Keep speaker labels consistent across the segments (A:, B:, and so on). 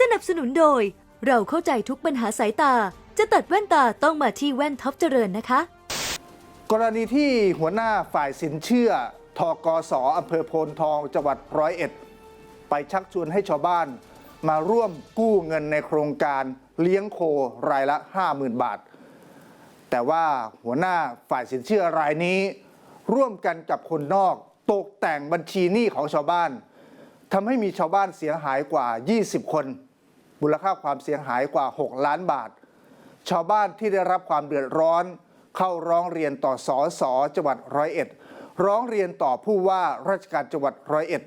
A: สนับสนุนโดย เราเข้าใจทุกปัญหาสายตา จะตัดแว่นตาต้องมาที่แว่นท็อปเจริญนะคะ
B: กรณีที่หัวหน้าฝ่ายสินเชื่อทกสอำเภอโพนทองจังหวัดร้อยเอ็ด ไปชักชวนให้ชาวบ้านมาร่วมกู้เงินในโครงการเลี้ยงโครายละ 50,000 บาท แต่ว่าหัวหน้าฝ่ายสินเชื่อรายนี้ ร่วมกันกับคนนอกตกแต่งบัญชีหนี้ของชาวบ้านทำให้มีชาวบ้านเสียหายกว่า 20 คน มูลค่าความเสียหายกว่า 6 ล้านบาท ชาวบ้านที่ได้รับความเดือดร้อน เข้าร้องเรียนต่อสอสอจังหวัดร้อยเอ็ด ร้องเรียนต่อผู้ว่าราชการจังหวัดร้อยเอ็ด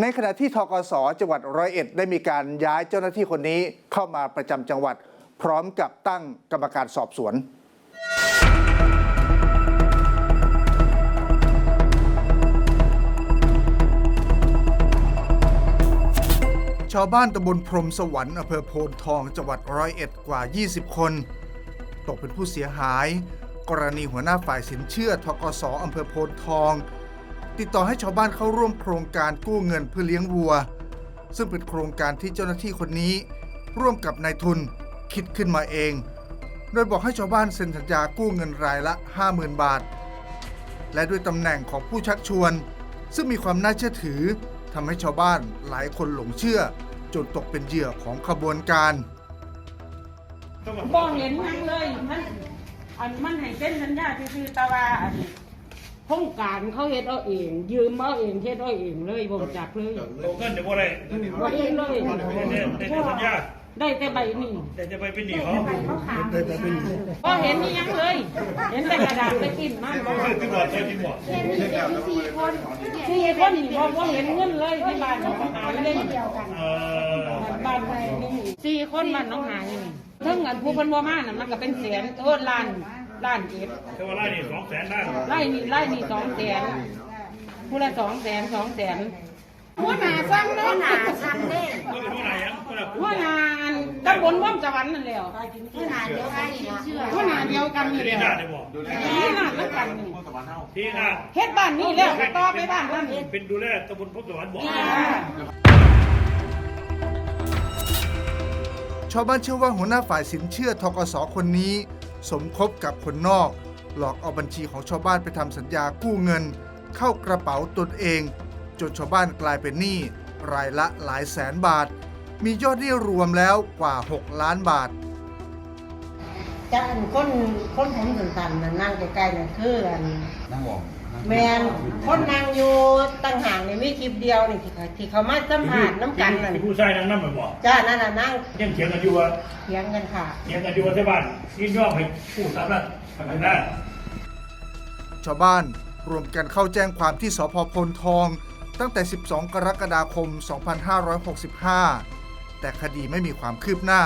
B: ในขณะที่ทกสจังหวัดร้อยเอ็ดได้มีการย้ายเจ้าหน้าที่คนนี้เข้ามาประจำจังหวัด พร้อมกับตั้งกรรมการสอบสวน ชาวบ้านตำบลพรมสวรรค์อำเภอโพนทองจังหวัดร้อยเอ็ดกว่า 20 คน ตกเป็นผู้เสียหาย กรณีหัวหน้าฝ่ายสินเชื่อทกสอำเภอโพนทอง ติดต่อให้ชาวบ้านเข้าร่วมโครงการกู้เงินเพื่อเลี้ยงวัว ซึ่งเป็นโครงการที่เจ้าหน้าที่คนนี้ ร่วมกับนายทุนคิดขึ้นมาเอง โดยบอกให้ชาวบ้านเซ็นสัญญากู้เงินรายละ 50,000 บาท และด้วยตำแหน่งของผู้ชักชวน ซึ่งมีความน่าเชื่อถือทำให้ชาวบ้านหลายคนหลงเชื่อ จนตกเป็นเหยื่อของขบวนการ
C: บ่เห็นหยังเลย มันอันมันให้เส้นสัญญาซื่อๆแต่ว่าอันโครงการเขาเฮ็ดเอาเอง ยืมเอาเองเฮ็ดเอาเองเลยบ่รู้จักเลย
D: โตเงินเดี๋ยวบ่ได้
C: บ่เองเลย
D: ได้ได้ได้สัญญา
C: ได้แต่ใบนี้
D: แต่จะไปเป็นหนี้เขา
C: บ่เห็นนี่ยังเลย เห็นแต่กระดาษไปกินมันบ่
D: เงินที่บ่ใช่ที่บ่
C: สี่คนนี่บ่บ่เห็นเงินเลยที่บ้านน้องหายเลย
D: เอ่อ
C: บ้านนี่สี่คนบ้านน้องหายนี่ถึงอันผู้เพิ่นบ่มาน่ะมันก็เป็นแสนโทษล้านล้านเอ็ด
D: แต่ว่าไล่นี่สองแสนได้
C: ไล่นี่ไล่นี่สองแสนผู้ละสองแสนสองแสน หัวหน้าสั่งเด้หัวหน้าสั่งเด้
D: ก็เป็นว่าไหนอะก็แบบ
C: หัวหน้าตำบลว่อมสวรรค์นั่นแหละหัวหน้าเดียวกันหัวหน้าเดียวกันนี่
D: ที่
C: แห
D: หน้า
C: ละ
D: ได้บ่
C: หัวหน้าเดียวกันนี่
D: ที่หน้า
C: เฮ็ดบ้านนี่แล้วก็ต่อไปบ้านนั้น
D: เป็นดูแลตำบลพบสวรรค์บ่
B: ชาวบ้านเชื่อว่าหัวหน้าฝ่ายสินเชื่อทกสคนนี้ สมคบกับคนนอก หลอกเอาบัญชีของชาวบ้านไปทำสัญญากู้เงิน เข้ากระเป๋าตนเอง จนชาวบ้านกลายเป็นหนี้รายละหลายแสนบาท มียอดหนี้รวมแล้วกว่า 6 ล้านบาท
E: จ้าอันคนคนผมสันๆนั่นนั่งใกล้ๆนั่นคืออัน
F: นั่งมอง
E: แมนคนนั่งอยู่ตั้งห่างในมีคลิปเดียวนี่ที่เขาที่เขามาสัมผัสน้ำกันนั่น
D: ผู้ชายนั่งนั่งบ่
E: จ้านั่นน่ะนั่ง
D: ยังเถียงกันอยู่ว่า
E: เถียงกันค่ะ
D: เถียงกันอยู่ว่าที่บ้านยินยอมให้ผู้สามารถทำได้
B: ชาวบ้านรวมกันเข้าแจ้งความที่สพพลทอง ตั้งแต่ 12 กรกฎาคม 2565 แต่คดีไม่มีความคืบหน้า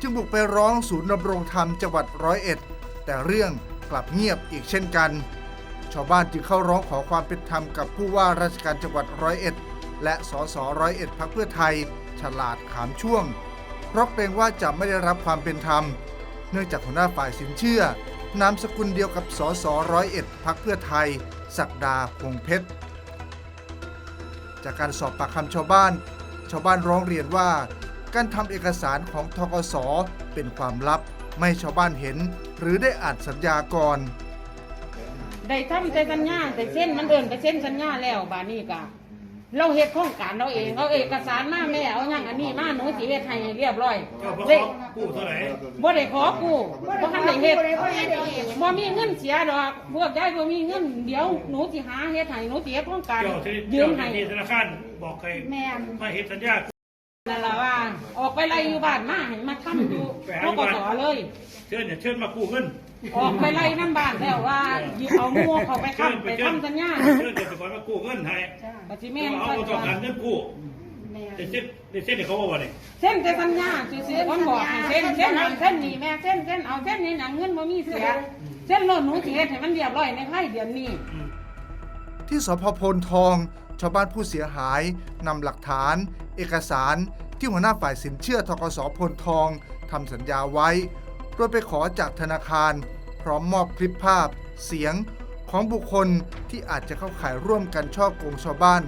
B: จึงบุกไปร้องศูนย์ดำรงธรรมจังหวัดร้อยเอ็ด แต่เรื่องกลับเงียบอีกเช่นกัน ชาวบ้านจึงเข้าร้องขอความเป็นธรรมกับผู้ว่าราชการจังหวัดร้อยเอ็ด และสสร้อยเอ็ดพักเพื่อไทย ฉลาดขามช่วง เพราะเกรงว่าจะไม่ได้รับความเป็นธรรม เนื่องจากหัวหน้าฝ่ายสินเชื่อนามสกุลเดียวกับสสร้อยเอ็ดพักเพื่อไทย ศักดาพงเพชร จากการสอบปากคำชาวบ้าน ชาวบ้านร้องเรียนว่า การทำเอกสารของทกสเป็นความลับ ไม่ชาวบ้านเห็น หรือได้อ่านสัญญาก่อน
C: ได้ทำแต่สัญญาแต่เส้นมันเดินไปเส้นสัญญาแล้วบานี่กะ เราเฮ็ดโครงการเราเองเอาเอกสารมาแม่เอาหยังอันนี้มาหนูสิเฮ็ดให้เรียบร้อย
D: เจ้าพ่อ
C: เด้
D: กู้เท่าไหร่
C: บ่ได้ขอกู้บ่ทันได้เฮ็ดบ่มีเงินเสียดอกพวกยายบ่มีเงินเดี๋ยวหนูสิหาเฮ็ดให้หนูสิเฮ็ดโครงการ
D: เจ้าที่
C: ยื
D: เจ้าม
C: ให้
D: ที่ธนาคารบอกใคร
C: แม่น
D: มาเฮ็ดสัญญา
C: นั่นล่ะว่า ออกไปไล่อยู่บ้านมาให้มาทำอยู่ทกสเลย
D: เชิญเนี่ยเชิญมากู้เงิน
C: ออกไปไล่น้ำบ้านแล้วว่าหยิบเอาหมู่เขาไปค้ำไปทำสัญญา
D: เชิญเกษตรกรมากู้เงินให้
C: ก็สิ
D: แม่
C: แม่น
D: เอา
C: ค่อย
D: ต้องการเงินกู้
C: แม่น
D: แต่เส้นแต่เส้นเนี่ยเขาบอกว่าเนี่ย
C: เส้นแต่สัญญาซื่อๆคนบอกให้เส้นเส้นเอาเส้นนี่แม่เส้นเส้นเอาเส้นนี่หนังเงินบ่มีเสียเส้นโลดหนูสิเฮ็ดให้มันเรียบร้อยในภายเดือนนี้
B: ที่สพพลทอง ชาวบ้านผู้เสียหายนำหลักฐาน เอกสารที่หัวหน้าฝ่ายสินเชื่อทกสพลทองทำสัญญาไว้ โดยไปขอจากธนาคาร พร้อมมอบคลิปภาพ เสียงของบุคคลที่อาจจะเข้าข่ายร่วมกันช่อโกงชาวบ้าน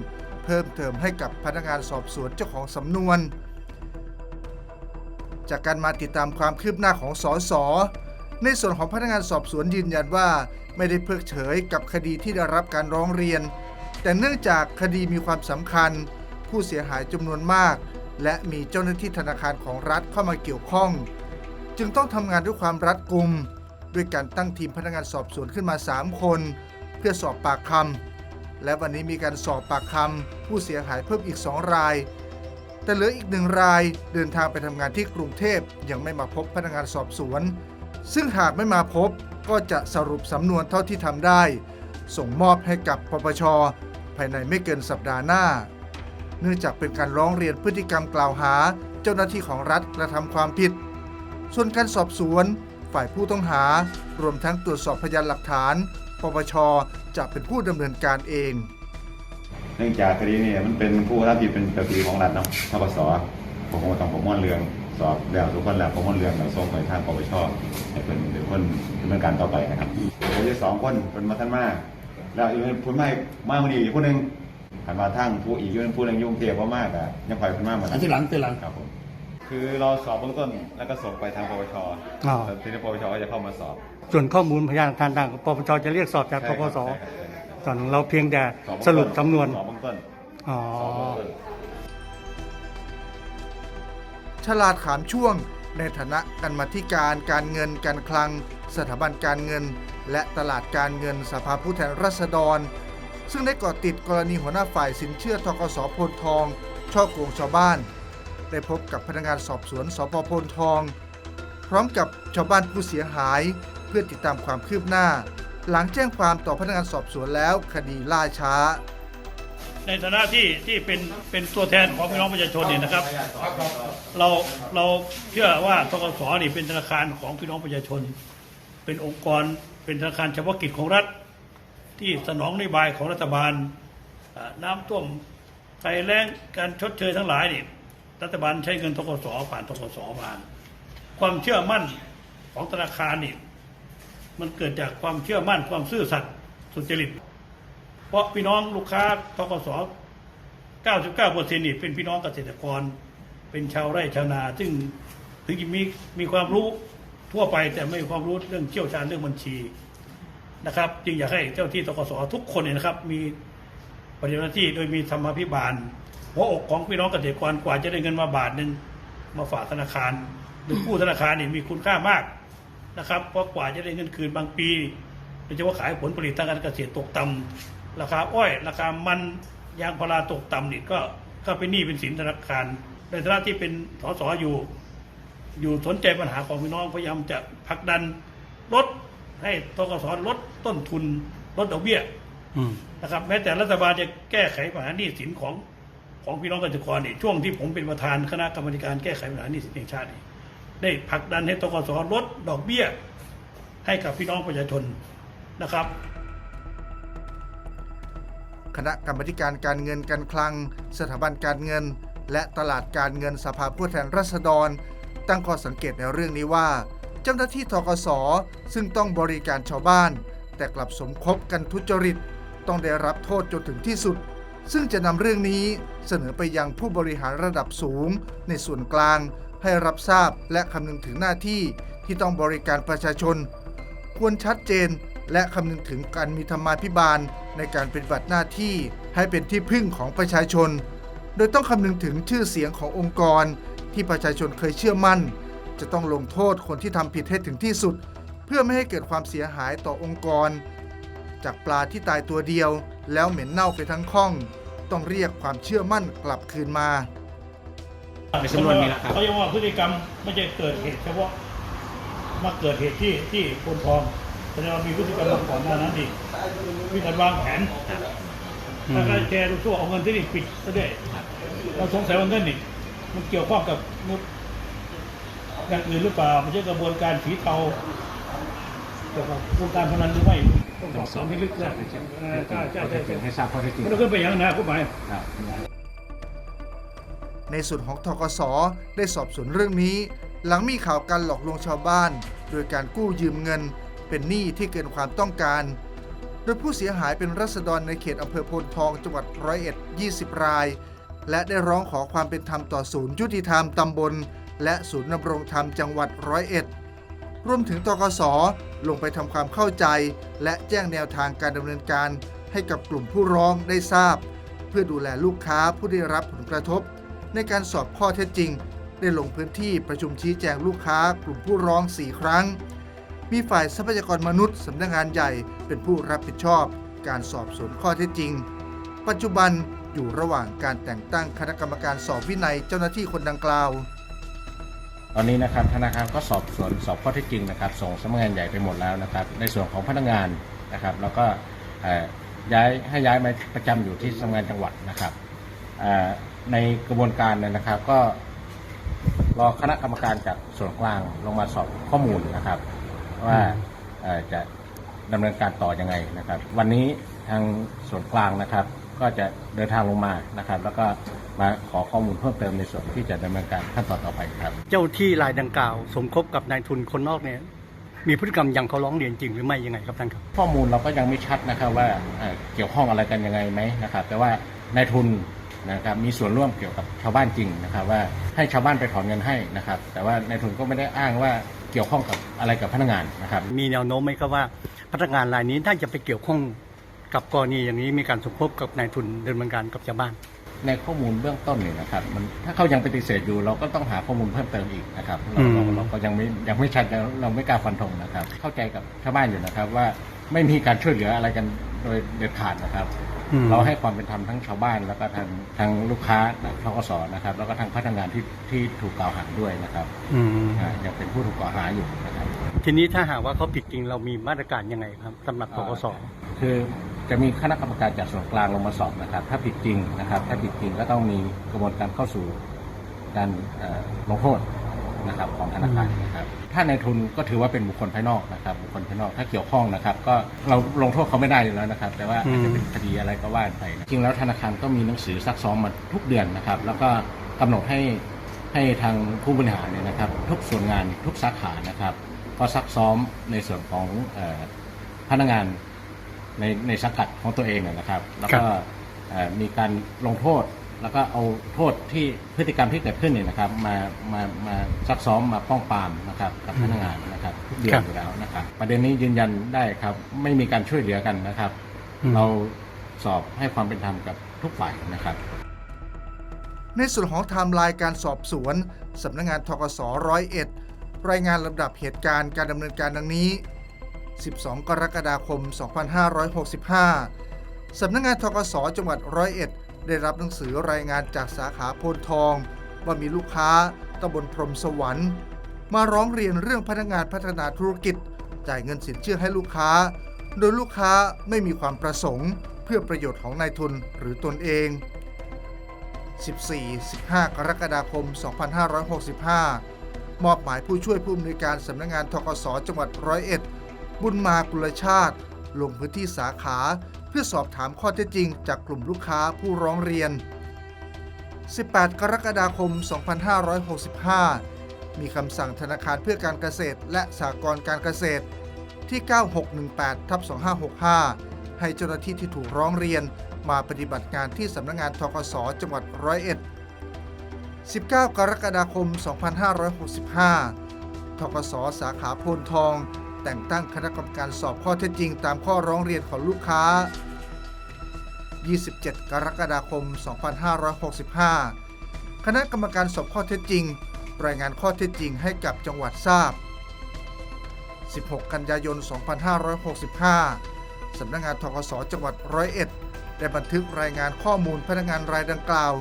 B: เพิ่มเติมให้กับพนักงานสอบสวนเจ้าของสำนวน จากการมาติดตามความคืบหน้าของสอสอในส่วนของพนักงานสอบสวนยืนยันว่า ไม่ได้เพิกเฉยกับคดีที่ได้รับการร้องเรียน แต่เนื่องจากคดีมีความสำคัญ ผู้เสียหายจำนวนมาก และมีเจ้าหน้าที่ธนาคารของรัฐเข้ามาเกี่ยวข้อง จึงต้องทำงานด้วยความรัดกุม ด้วยการตั้งทีมพนักงานสอบสวนขึ้นมา 3 คน เพื่อสอบปากคำและวันนี้มีการสอบปากคำผู้เสียหายเพิ่มอีก 2 ราย แต่เหลืออีกหนึ่งรายเดินทางไปทำงานที่กรุงเทพยังไม่มาพบพนักงานสอบสวน ซึ่งหากไม่มาพบก็จะสรุปสำนวนเท่าที่ทำได้ ส่งมอบให้กับปปชภายในไม่เกินสัปดาห์หน้า เนื่องจากเป็นการร้องเรียนพฤติกรรมกล่าวหา เจ้าหน้าที่ของรัฐกระทำความผิด ส่วนการสอบสวน ฝ่ายผู้ต้องหา รวมทั้งตรวจสอบพยานหลักฐาน ปปช จะเป็นผู้ดำเนินการเอง
F: เนื่องจากคดีนี้มันเป็นผู้รับผิดเป็นคดีของรัฐเนาะทกสผมก็ต้องประมวลเรืองสอบแล้วทุกคนแล้วประมวลเรืองแล้วส่งไปทางปปชให้เป็นเป็นคนดำเนินการต่อไปนะครับผมจะสองคนเป็นมาท่านมากแล้วอีกคนไม่มาคนนี้อีกคนหนึ่ง หันมาทั้งผู้อีกคนผู้หนึงยุ่งเทียบว่ามากอะยังคอยเป็นมากมา
D: อันที่หลังที่หลัง
F: ครับผมคือเราสอบเบื้องต้นแล้วก็ส่งไปทางปปช
G: อ๋อ
F: แล้วทีนี้ปปชก็จะเข้ามาสอบ
G: ส่วนข้อมูลพยานหลักฐานต่างปปชจะเรียกสอบจากปปส
F: ใช่ครับใช่ครับ
G: ส่วนเราเพียงแต่
F: สอบเบื้อง
G: สรุป
F: ต้
G: สำนวน
F: สอบเบื้องต้น
G: อ๋อ
F: สอบเบื้องต้น
B: ฉลาดขามช่วง ในฐานะกรรมาธิการการเงินการคลัง สถาบันการเงิน และตลาดการเงินสภาผู้แทนราษฎร ซึ่งได้ก่อติดกรณีหัวหน้าฝ่ายสินเชื่อทกสพลทอง ช่อโกงชาวบ้าน ได้พบกับพนักงานสอบสวนสพพลทอง พร้อมกับชาวบ้านผู้เสียหาย เพื่อติดตามความคืบหน้า หลังแจ้งความต่อพนักงานสอบสวนแล้วคดีล่าช้า
D: ในฐานะที่ที่เป็นเป็นตัวแทนของพี่น้องประชาชนเนี่ยนะครับ เราเราเชื่อว่าทกสนี่เป็นธนาคารของพี่น้องประชาชน เป็นองค์กรเป็นธนาคารเฉพาะกิจของรัฐ ที่สนองนโยบายของรัฐบาลน้ำท่วมไฟแล้งการชดเชยทั้งหลายนี่รัฐบาลใช้เงินทกสผ่านทกสมา ความเชื่อมั่นของธนาคารนี่มันเกิดจากความเชื่อมั่นความซื่อสัตย์สุจริต เพราะพี่น้องลูกค้าทกส99เปอร์เนี่เป็นพี่น้องเกษตรกร เป็นชาวไร่ชาวนา ซึ่งถึงจะมีมีความรู้ทั่วไปแต่ไม่มีความรู้เรื่องเชี่ยวชาญเรื่องบัญชี นะครับ จึงอยากให้เจ้าที่ทกสทุกคนเนี่ยนะครับ มีปฏิบัติหน้าที่โดยมีธรรมาภิบาลหัวอกของพี่น้องเกษตรกรกว่าจะได้เงินมาบาทหนึ่งมาฝากธนาคาร หรือกู้ธนาคารนี่มีคุณค่ามากนะครับเพราะกว่าจะได้เงินคืนบางปีโดยเฉพาะขายผลผลิตทางการเกษตรตกต่ำราคาอ้อย ราคามันยางพาราตกต่ำนี่ก็ก็เป็นหนี้เป็นสินธนาคารในฐานะที่เป็นสสอยู่ อยู่สนใจปัญหาของพี่น้องพยายามจะผลักดันลด ให้ทกสลดต้นทุนลดดอกเบี้ย
G: อืม
D: นะครับแม้แต่รัฐบาลจะแก้ไขปัญหาหนี้สินของของพี่น้องเกษตรกรนี่ช่วงที่ผมเป็นประธานคณะกรรมการแก้ไขปัญหาหนี้สินแห่งชาตินี่ได้ผลักดันให้ตกสลดดอกเบี้ย ให้กับพี่น้องประชาชนนะครับ
B: คณะกรรมาธิการการเงินการคลัง สถาบันการเงิน และตลาดการเงินสภาผู้แทนราษฎร ตั้งข้อสังเกตในเรื่องนี้ว่า เจ้าหน้าที่ทกสซึ่งต้องบริการชาวบ้าน แต่กลับสมคบกันทุจริต ต้องได้รับโทษจนถึงที่สุด ซึ่งจะนำเรื่องนี้เสนอไปยังผู้บริหารระดับสูง ในส่วนกลาง ให้รับทราบและคำนึงถึงหน้าที่ที่ต้องบริการประชาชน ควรชัดเจนและคำนึงถึงการมีธรรมาภิบาลในการปฏิบัติหน้าที่ให้เป็นที่พึ่งของประชาชน โดยต้องคำนึงถึงชื่อเสียงขององค์กร ที่ประชาชนเคยเชื่อมั่น จะต้องลงโทษคนที่ทำผิดให้ถึงที่สุด เพื่อไม่ให้เกิดความเสียหายต่อองค์กร จากปลาที่ตายตัวเดียว แล้วเหม็นเน่าไปทั้งข้อง ต้องเรียกความเชื่อมั่นกลับคืนมา
D: ในสำนวนมีแล้วครับเขายังว่าพฤติกรรมไม่ใช่เกิดเหตุเฉพาะมาเกิดเหตุที่ที่โพนทองแสดงว่ามีพฤติกรรมมาก่อนหน้านั้นอีกมีการวางแผนถ้าการแชร์ดูทั่วเอาเงินที่นี่ปิดซะด้วยเราสงสัยว่าเงินนี่มันเกี่ยวข้องกับนุษ อย่างอื่นหรือเปล่าไม่ใช่กระบวนการสีเทาเกี่ยวกับวงการพนันหรือไม่ต้องสอบสวนให้ลึกนะเออใช่ใช่ใช่ใช่
G: ให้ทราบข้อเท็จจริง
D: มันก็เป็นอย่างนั้นนะคุณหมาย
B: ในส่วนของทกสได้สอบสวนเรื่องนี้ หลังมีข่าวการหลอกลวงชาวบ้าน โดยการกู้ยืมเงิน เป็นหนี้ที่เกินความต้องการ โดยผู้เสียหายเป็นรัษฎรในเขตอำเภอโพนทองจังหวัดร้อยเอ็ด20 ราย และได้ร้องขอความเป็นธรรมต่อศูนย์ยุติธรรมตำบล และศูนย์นำรงธรรมจังหวัดร้อยเอ็ดรวมถึงตกสลงไปทำความเข้าใจ และแจ้งแนวทางการดำเนินการ ให้กับกลุ่มผู้ร้องได้ทราบ เพื่อดูแลลูกค้าผู้ได้รับผลกระทบ ในการสอบข้อเท็จจริง ได้ลงพื้นที่ประชุมชี้แจงลูกค้ากลุ่มผู้ร้อง 4 ครั้ง มีฝ่ายทรัพยากรมนุษย์สำนักงานใหญ่เป็นผู้รับผิดชอบ การสอบสวนข้อเท็จจริง ปัจจุบันอยู่ระหว่างการแต่งตั้งคณะกรรมการสอบวินัยเจ้าหน้าที่คนดังกล่าว
H: ตอนนี้นะครับธนาคารก็สอบสวนสอบข้อเท็จจริงนะครับส่งสำนักงานใหญ่ไปหมดแล้วนะครับ ในส่วนของพนักงานนะครับ แล้วก็ย้ายให้ย้ายมาประจำอยู่ที่สำนักงานจังหวัดนะครับในกระบวนการเนี่ยนะครับก็รอคณะกรรมการจากส่วนกลางลงมาสอบข้อมูลนะครับ ว่าจะดำเนินการต่อยังไงนะครับ วันนี้ทางส่วนกลางนะครับ ก็จะเดินทางลงมานะครับ แล้วก็มาขอข้อมูลเพิ่มเติมในส่วนที่จะดำเนินการขั้นตอนต่อไปครับ
G: เจ้าที่รายดังกล่าว สมคบกับนายทุนคนนอกเนี่ยมีพฤติกรรมอย่างเขาร้องเรียนจริงหรือไม่ยังไงครับท่านครับ
H: ข้อมูลเราก็ยังไม่ชัดนะครับว่าเอ่อเกี่ยวข้องอะไรกันยังไงไหมนะครับ แต่ว่านายทุนนะครับมีส่วนร่วมเกี่ยวกับชาวบ้านจริงนะครับ ว่าให้ชาวบ้านไปถอนเงินให้นะครับ แต่ว่านายทุนก็ไม่ได้อ้างว่าเกี่ยวข้องกับอะไรกับพนักงานนะครับ
G: มีแนวโน้มไหมครับว่าพนักงานรายนี้น่าจะไปเกี่ยวข้อง กับกรณีอย่างนี้มีการสมคบกับนายทุนดำเนินการกับชาวบ้าน
H: ในข้อมูลเบื้องต้นเนี่ยนะครับมันถ้าเขายังปฏิเสธอยู่เราก็ต้องหาข้อมูลเพิ่มเติมอีกนะครับเราเรา
G: อืม
H: เราก็ยังไม่ยังไม่ชัดเราเราไม่กล้าฟันธงนะครับ เข้าใจกับชาวบ้านอยู่นะครับว่าไม่มีการช่วยเหลืออะไรกันโดยเด็ดขาดนะครับ
G: อืม
H: เราให้ความเป็นธรรมทั้งชาวบ้านแล้วก็ทางทางลูกค้าทกสนะครับ แล้วก็ทางพนักงานที่ที่ถูกกล่าวหาด้วยนะครับ
G: อืม
H: อ่ายังเป็นผู้ถูกกล่าวหาอยู่นะครับ
G: ทีนี้ถ้าหากว่าเขาผิดจริงเรามีมาตรการยังไงครับสำหรับกส
H: คือ จะมีคณะกรรมการจากส่วนกลางลงมาสอบนะครับ ถ้าผิดจริงนะครับ ถ้าผิดจริงก็ต้องมีกระบวนการเข้าสู่การเอ่อลงโทษนะครับของธนาคารนะครับ ถ้าในทุนก็ถือว่าเป็นบุคคลภายนอกนะครับ บุคคลภายนอกถ้าเกี่ยวข้องนะครับ ก็เราลงโทษเขาไม่ได้อยู่แล้วนะครับ แต่ว่าอาจจะเป็นคดีอะไรก็ว่าไปนะจริงแล้วธนาคารก็มีหนังสือซักซ้อมมาทุกเดือนนะครับ แล้วก็กำหนดให้ให้ทางผู้บริหารเนี่ยนะครับ ทุกส่วนงานทุกสาขานะครับ ก็ซักซ้อมในส่วนของเอ่อพนักงาน ในในสังกัดของตัวเองนะนะครับ แล้วก็เอ่อมีการลงโทษแล้วก็เอาโทษที่พฤติกรรมที่เกิดขึ้นเนี่ยนะครับ มามามาซักซ้อมมาป้องปรามนะครับกับพนักงานนะครับทุกเดือ
G: ครั
H: น
G: บ
H: อยู่แล้วนะครับ ประเด็นนี้ยืนยันได้ครับ ไม่มีการช่วยเหลือกันนะครับ
G: อืม
H: เราสอบให้ความเป็นธรรมกับทุกฝ่ายนะครับ
B: ในส่วนของไทม์ไลน์การสอบสวนสำนักงงานทกสร้อยเอ็ดรายงานลำดับเหตุการณ์การดำเนินการดังนี้ 12 กรกฎาคม 2565 สำนักงงานทกสจังหวัดร้อยเอ็ด ได้รับหนังสือรายงานจากสาขาโพนทอง ว่ามีลูกค้าตำบลพรหมสวรรค์ มาร้องเรียนเรื่องพนักงานพัฒนาธุรกิจ จ่ายเงินสินเชื่อให้ลูกค้า โดยลูกค้าไม่มีความประสงค์ เพื่อประโยชน์ของนายทุนหรือตนเอง 14-15 กรกฎาคม 2565 มอบหมายผู้ช่วยผู้อำนวยการสำนักงานทกสจังหวัดร้อยเอ็ด บุญมากุลชาติ ลงพื้นที่สาขาเพื่อสอบถามข้อเท็จจริงจากกลุ่มลูกค้าผู้ร้องเรียน 18 กรกฎาคม 2565 มีคำสั่งธนาคารเพื่อการเกษตร และสหกรณ์การเกษตรที่ 9618ทับ2565 ให้เจ้าหน้าที่ที่ถูกร้องเรียนมาปฏิบัติงานที่สำนักงานทกสจังหวัดร้อยเอ็ด 19 กรกฎาคม 2565 ทกสสาขาโพนทอง แต่งตั้งคณะกรรมการสอบข้อเท็จจริง ตามข้อร้องเรียนของลูกค้า 27 กรกฎาคม 2565 คณะกรรมการสอบข้อเท็จจริง รายงานข้อเท็จจริงให้กับจังหวัดทราบ 16 กันยายน 2565 สำนักงานทกสจังหวัดร้อยเอ็ดได้บันทึกรายงานข้อมูลพนักงานรายดังกล่าว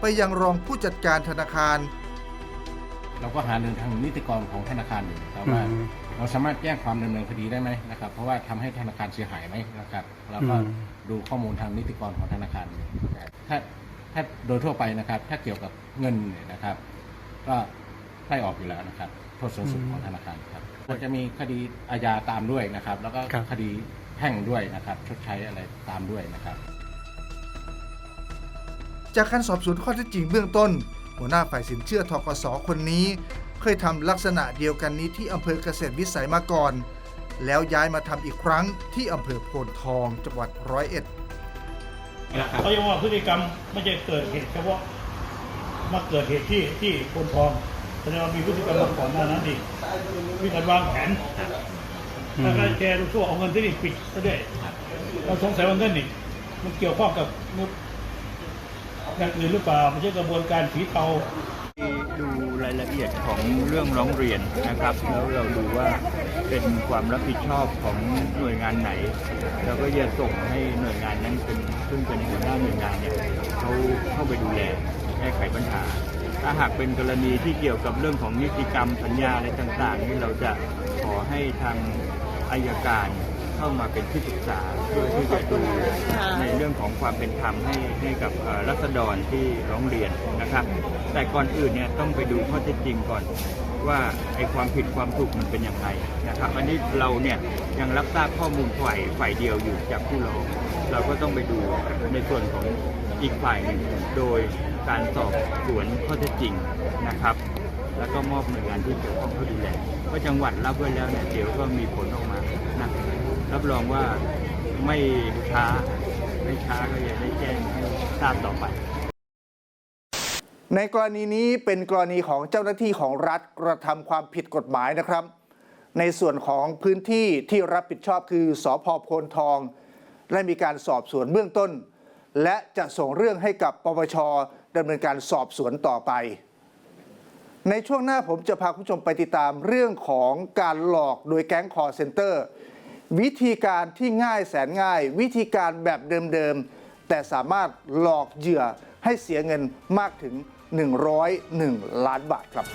B: ไปยังรองผู้จัดการธนาคาร
H: เราก็หาเรื่องทางนิติกรของธนาคารอยู่นะครับว่า
G: อืม
H: เราสามารถแจ้งความดำเนินคดีได้ไหมนะครับ เพราะว่าทำให้ธนาคารเสียหายไหมนะครับเราก็
G: อืม
H: ดูข้อมูลทางนิติกรของธนาคารอยู่ถ้าถ้าโดยทั่วไปนะครับ ถ้าเกี่ยวกับเงินเนี่ยนะครับ ก็ไล่ออกอยู่แล้วนะครับ โทษสูงสุดของธนาคารครับก็จะมีคดีอาญาตามด้วยนะครับ แล้วก็
G: ครับ
H: คดีแพ่งด้วยนะครับ ชดใช้อะไรตามด้วยนะครับ
B: จากการสอบสวนข้อเท็จจริงเบื้องต้น หัวหน้าฝ่ายสินเชื่อทกสคนนี้ เคยทำลักษณะเดียวกันนี้ที่อำเภอเกษตรวิสัยมาก่อน แล้วย้ายมาทำอีกครั้งที่อำเภอโพนทองจังหวัดร้อยเอ็ด
D: เขายังว่าพฤติกรรมไม่ใช่เกิดเหตุเฉพาะมาเกิดเหตุที่ที่โพนทองแสดงว่ามีพฤติกรรมมาก่อนหน้านั้นอีกมีการวางแผนแล้วก็แชร์ดูทั่วเอาเงินที่นี่ปิดซะด้วยเราสงสัยว่าเงินนี่มันเกี่ยวข้องกับ อย่างอื่นหรือเปล่าไม่ใช่กระบวนการผีเทา
I: ดูรายละเอียดของเรื่องร้องเรียนนะครับ แล้วเราดูว่าเป็นความรับผิดชอบของหน่วยงานไหน เราก็จะส่งให้หน่วยงานนั้นเป็นซึ่งเป็นหัวหน้าหน่วยงานเนี่ยเขาเข้าไปดูแลแก้ไขปัญหา ถ้าหากเป็นกรณีที่เกี่ยวกับเรื่องของนิติกรรมสัญญาอะไรต่างๆนี่เราจะขอให้ทางอายการ เข้ามาเป็นที่ปรึกษาเพื่อที่จะดูในเรื่องของความเป็นธรรมให้ให้กับรัษฎรที่ร้องเรียนนะครับ แต่ก่อนอื่นเนี่ยต้องไปดูข้อเท็จจริงก่อนว่าไอ้ความผิดความถูกมันเป็นอย่างไรนะครับ อันนี้เราเนี่ยยังรับทราบข้อมูลฝ่ายฝ่ายเดียวอยู่จากผู้ร้อง เราก็ต้องไปดูในส่วนของอีกฝ่ายหนึ่งโดยการสอบสวนข้อเท็จจริงนะครับ แล้วก็มอบหน่วยงานที่เกี่ยวข้องเข้าดูแลว่าจังหวัดรับไว้แล้วเนี่ยเดี๋ยวก็มีผลออกมานะ รับรองว่าไม่ช้าไม่ช้าก็จะได้แจ้งให้ทราบต่อไป
B: ในกรณีนี้เป็นกรณีของเจ้าหน้าที่ของรัฐกระทำความผิดกฎหมายนะครับ ในส่วนของพื้นที่ที่รับผิดชอบคือสอพโพนทอง และมีการสอบสวนเบื้องต้น และจะส่งเรื่องให้กับปปชดำเนินการสอบสวนต่อไป ในช่วงหน้าผมจะพาคุณผู้ชมไปติดตามเรื่องของการหลอกโดยแก๊งคอร์เซนเตอร์ วิธีการที่ง่ายแสนง่าย วิธีการแบบเดิมๆ แต่สามารถหลอกเหยื่อให้เสียเงินมากถึง 101 ล้านบาทครับ